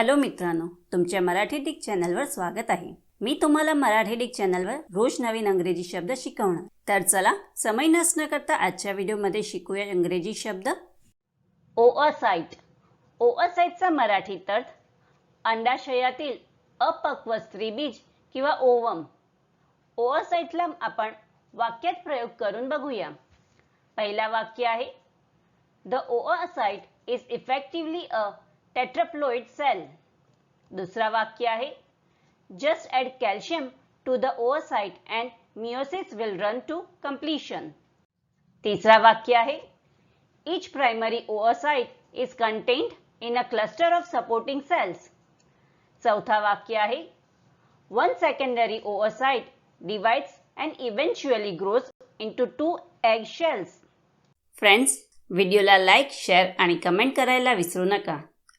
Hello मित्रांनो तुमच्या Marathi Dick चॅनलवर स्वागत आहे. मी तुम्हाला मराठी डिक चॅनलवर रोज नवीन अंग्रेजी शब्द शिकवणार. तर चला समय नसणं करता आजच्या व्हिडिओमध्ये शिकूया इंग्रजी शब्द. ओअसाईट ओअसाईटचा मराठीत अर्थ अंडाशयातील अपक्व स्त्रीबीज किंवा ओवम. ओअसाईटला आपण वाक्यात प्रयोग करून बघूया. पहिला वाक्य आहे the oocyte is effectively a tetraploid cell. दुसरा वाक्य आहे just add calcium to the oocyte and meiosis will run to completion तिसरा वाक्य आहे each primary oocyte is contained in a cluster of supporting cells चौथा वाक्य आहे one secondary oocyte divides and eventually grows into two egg cells friends व्हिडिओला like share आणि comment करायला विसरू नका.